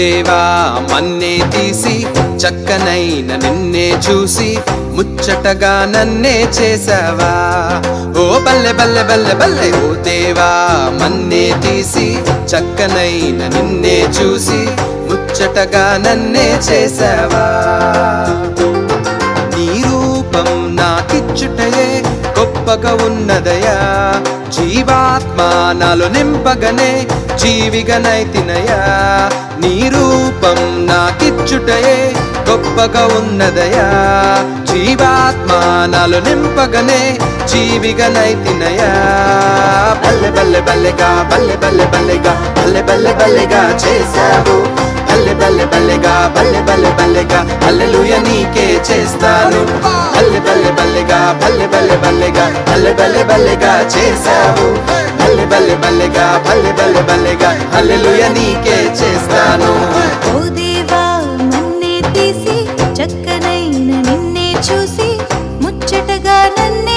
దేవా మన్నే తీసి చక్కనైన నిన్నే చూసి ముచ్చటగా నన్నే చేసావా? ఓ బల్లె బల్లె బల్లె బల్లె ఓ దేవా మన్నే తీసి చక్కనైన నిన్నే చూసి ముచ్చటగా నన్నే చేసావా? నీ రూపం నాకిచ్చుటయే గొప్పగా ఉన్నదయా? జీవాత్మ నాలో నింపగనే జీవిగనైతినయా నీ రూపం నాకిచ్చుటయే గొప్పగా ఉన్నదయా జీవాత్మానాలు నింపగనే జీవిగనైతినయా బల్లె బల్లె బల్లెగా బల్లె బల్లె బల్లెగా బల్లె బల్లె బల్లెగా చేశావు బల్లె బల్లె బల్లెగా బల్లె బల్లె బల్లెగా అల్లెలుయ నీకే చేస్తాను బల్లె బల్లె బల్లెగా బల్లె బల్లె బల్లెగా బల్లె బల్లె బల్లెగా చేశావు బల్లె బల్లె బల్లెగా బల్లె బల్లె బల్లెగా అల్లెలుయ నీకే చేస్తాను ముచ్చటగా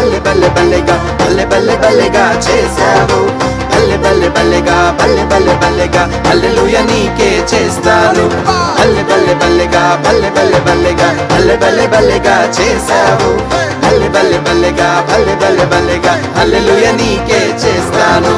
బల్లె బల్లె బల్లెగా బల్లె బల్లె బల్లెగా చేశావు. బల్లె బల్లె బల్లెగా బల్లె బల్లె బల్లెగా అల్లెలుయ నీకే చేస్తాను. బల్లె బల్లె బల్లెగా బల్లె బల్లె బల్లెగా బల్లె బల్లె బల్లెగా చేశావు. బల్లె బల్లె బల్లెగా బల్లె బల్లె బల్లెగా అల్లెలుయ నీకే చేస్తాను.